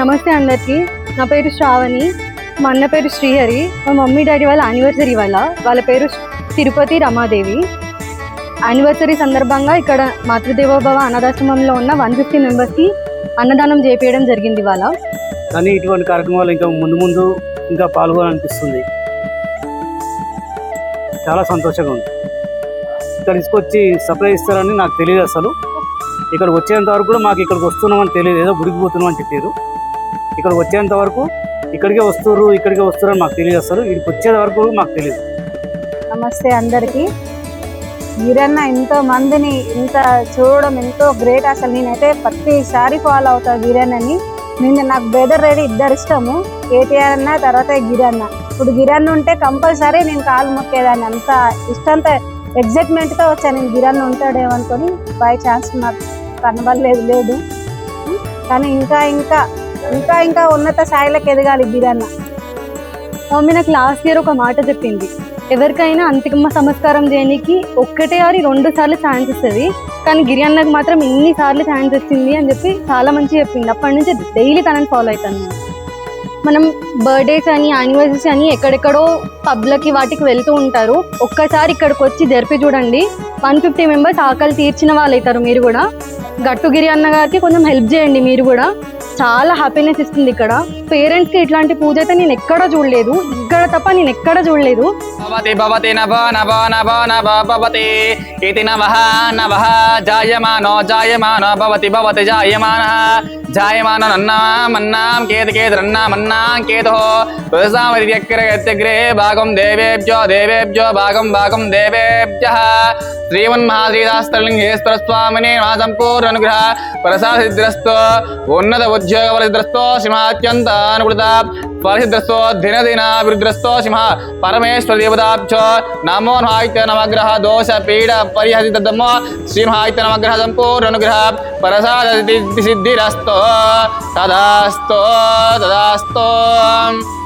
నమస్తే అందరికీ. నా పేరు శ్రావణి. మా అన్న పేరు శ్రీహరి. మా మమ్మీ డాడీ వాళ్ళ యానివర్సరీ వాళ్ళ వాళ్ళ పేరు తిరుపతి రమాదేవి. యానివర్సరీ సందర్భంగా ఇక్కడ మాతృదేవోభవ అనాథాశ్రమంలో ఉన్న వన్ ఫిఫ్టీ మెంబర్స్కి అన్నదానం చేపించడం జరిగింది వాళ్ళ కానీ ఇటువంటి కార్యక్రమాలు ఇంకా ముందు ముందు ఇంకా పాల్గొనాలనిపిస్తుంది. చాలా సంతోషంగా ఉంది. ఇక్కడ తీసుకొచ్చి సప్లై ఇస్తారని నాకు తెలియదు అసలు. ఇక్కడ వచ్చేంత వరకు కూడా మాకు ఇక్కడికి వస్తున్నామని తెలియదు. ఏదో గుడికి పోతున్నాం అని చెప్పారు. ఇక్కడికి వచ్చేంత వరకు ఇక్కడికే వస్తున్నారు ఇక్కడికే వస్తున్నారు మాకు తెలియదు ఇక్కడికి వచ్చేంత వరకు మాకు తెలియదు. నమస్తే అందరికీ. వీరన్న ఎంతో మందిని ఇంత చూడడం ఎంతో గ్రేట్. అసలు నేనైతే ప్రతిసారి ఫాలో అవుతా వీరన్నని. నేను నాకు బెదర్ రెడీ ఇద్దరు ఇష్టము. కేటీఆర్ అన్న తర్వాత గిరన్న ఇప్పుడు గిరన్న ఉంటే కంపల్సరీ నేను కాలు మొక్కేదాన్ని. అంత ఇష్టంత ఎగ్జైట్మెంట్తో వచ్చాను నేను గిరన్న ఉంటాడేమనుకొని బై ఛాన్స్ నాకు కనబడలేదు లేదు. కానీ ఇంకా ఇంకా ఇంకా ఇంకా ఉన్నత స్థాయిలకు ఎదగాలి గిరన్న మమ్మీ నాకు లాస్ట్ ఇయర్ ఒక మాట చెప్పింది. ఎవరికైనా అంతిమ సంస్కారం చేయడానికి ఒక్కటే ఆరి రెండు సార్లు ఛాన్స్ ఇస్తుంది. కానీ గిరి అన్నకు మాత్రం ఇన్ని సార్లు ఛాన్స్ వచ్చింది అని చెప్పి చాలా మంచి చెప్పింది. అప్పటి నుంచి డైలీ తనని ఫాలో అవుతాను నేను. మనం బర్త్డేస్ అని యానివర్సరీస్ అని ఎక్కడెక్కడో పబ్లకి వాటికి వెళ్తూ ఉంటారు. ఒక్కసారి ఇక్కడికి వచ్చి జరిపి చూడండి. వన్ ఫిఫ్టీ మెంబర్స్ ఆకలి తీర్చిన వాళ్ళు అవుతారు మీరు కూడా. గట్టు గిరి అన్న గారికి కొంచెం హెల్ప్ చేయండి మీరు కూడా. చాలా హ్యాపీనెస్ ఇస్తుంది ఇక్కడ. పేరెంట్స్కి ఇట్లాంటి పూజ అయితే నేను ఎక్కడ చూడలేదు. ఇక్కడ తప్ప నేను ఎక్కడ చూడలేదు. భవతి భవతి నభ నభ నభ నభ భవతి. ఇతి నవః నవః జాయమానో జాయమానో భవతి భవతి జాయమాన. జాయమానः జాయమానో నన్నామన్నాం కేతు కేతురన్నామన్నాం కేతుः. తులసామతిగ్రే భాగం దేవేభ్యో దేవేభ్యో భాగం భాగం దేవేభ్యः. శ్రీమన్మహాశ్రీదాస్తలింగేశ్వర స్వామిని మా సంపూర్ణ అనుగ్రహ ప్రసాదిద్రస్తో ఉన్నత सज्जोगवरद्रस्तो दिन दिन दिनदिनाभिरुद्रस्तो सिंह। परमेश्वर परमेश्वरदेवताब्ज नमो नमायित्य नवग्रह दोष पीड परिहसित दम नवग्रह संपूर्ण अनुग्रह प्रसाद सिद्धिरस्तो। तदास्तो तदास्तो।